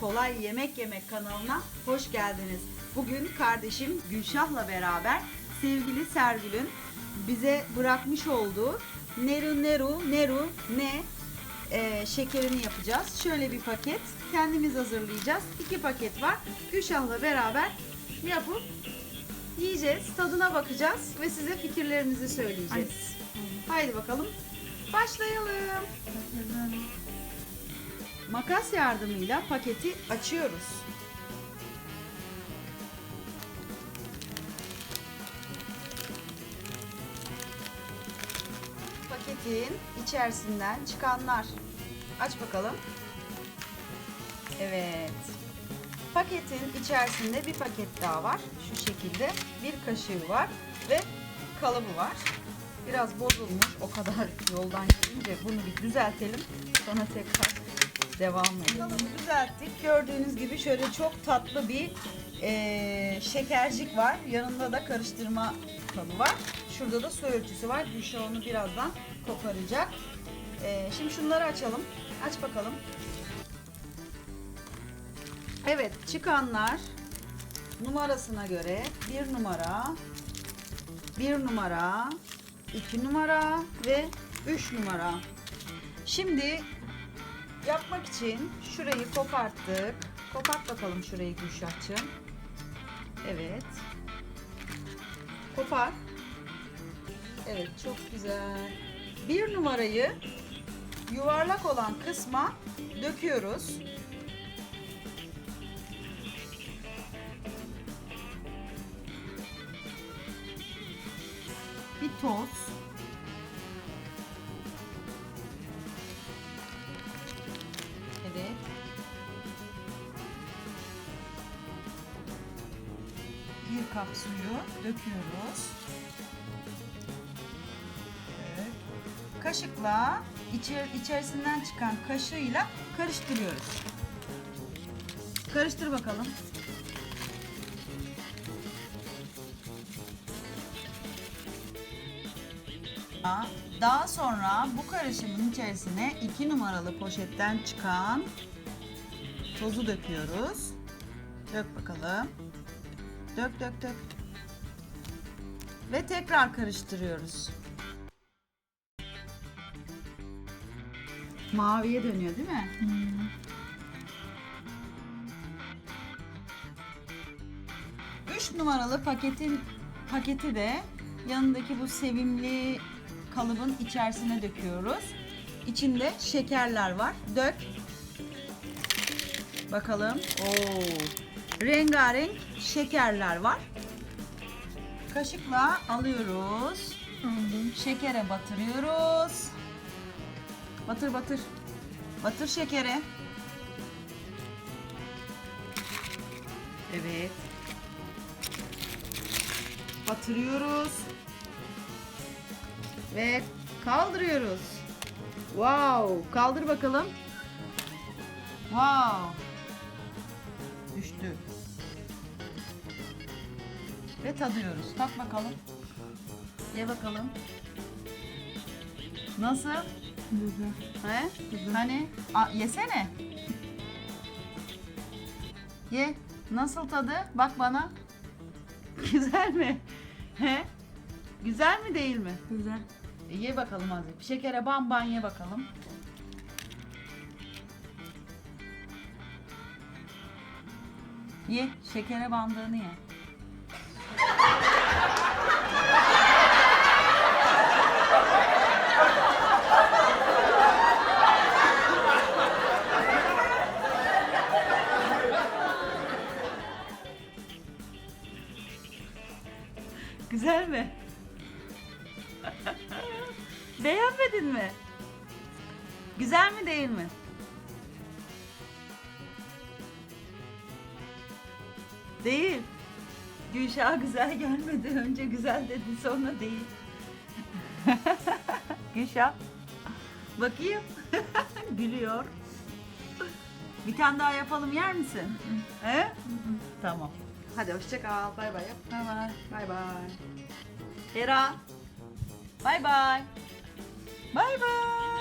Kolay Yemek Yemek kanalına hoş geldiniz. Bugün kardeşim Gülşah'la beraber sevgili Sergül'ün bize bırakmış olduğu Neru Neru Neru ne e, şekerini yapacağız. Şöyle bir paket kendimiz hazırlayacağız. İki paket var. Gülşah'la beraber yapıp yiyeceğiz. Tadına bakacağız ve size fikirlerimizi söyleyeceğiz. Haydi bakalım. Başlayalım. Makas yardımıyla paketi açıyoruz. Paketin içerisinden çıkanlar. Aç bakalım. Evet. Paketin içerisinde bir paket daha var. Şu şekilde bir kaşığı var ve kalıbı var. Biraz bozulmuş. O kadar yoldan gelince bunu bir düzeltelim. Sonra tekrar devam edelim. Düzelttik. Gördüğünüz gibi şöyle çok tatlı bir eee, şekercik var. Yanında da karıştırma kabı var. Şurada da su ölçüsü var. Gülşah onu birazdan koparacak. Eee, şimdi şunları açalım. Aç bakalım. Evet çıkanlar numarasına göre bir numara, bir numara, iki numara ve üç numara. Şimdi yapmak için şurayı koparttık. Kopart bakalım şurayı Gülşah'cığım. Evet. Kopar. Evet çok güzel. Bir numarayı yuvarlak olan kısma döküyoruz. Bir toz. Kap suyu döküyoruz. Evet. Kaşıkla içer, içerisinden çıkan kaşığıyla karıştırıyoruz. Karıştır bakalım. Daha sonra bu karışımın içerisine 2 numaralı poşetten çıkan tozu döküyoruz. Dök bakalım. Dök dök dök. Ve tekrar karıştırıyoruz. Maviye dönüyor değil mi? Üç numaralı paketin paketi de yanındaki bu sevimli kalıbın içerisine döküyoruz. İçinde şekerler var. Dök. Bakalım. Oo. Rengarenk şekerler var. Kaşıkla alıyoruz. Şekere batırıyoruz. Batır batır. Batır şekere. Evet. Batırıyoruz. Ve kaldırıyoruz. Wow, kaldır bakalım. Wow. Düştü. Ve tadıyoruz. Tak bakalım. Ye bakalım. Nasıl? Güzel. He? Güzel. Hani? A, yesene. Ye. Nasıl tadı? Bak bana. Güzel mi? He? Güzel mi değil mi? Güzel. E, ye bakalım azıcık. Şekere ban ban ye bakalım. Ye. Şekere bandığını ye. Güzel mi? Beğenmedin mi? Güzel mi değil mi? Değil. Gülşah güzel gelmedi. Önce güzel dedi sonra değil. Gülşah. Bakayım. Gülüyor. Bir tane daha yapalım yer misin? He? Tamam. Hadi hoşça kal. Bay bay. yap. Bay bay. Bay bay. Hera. Bay bay. Bay bay.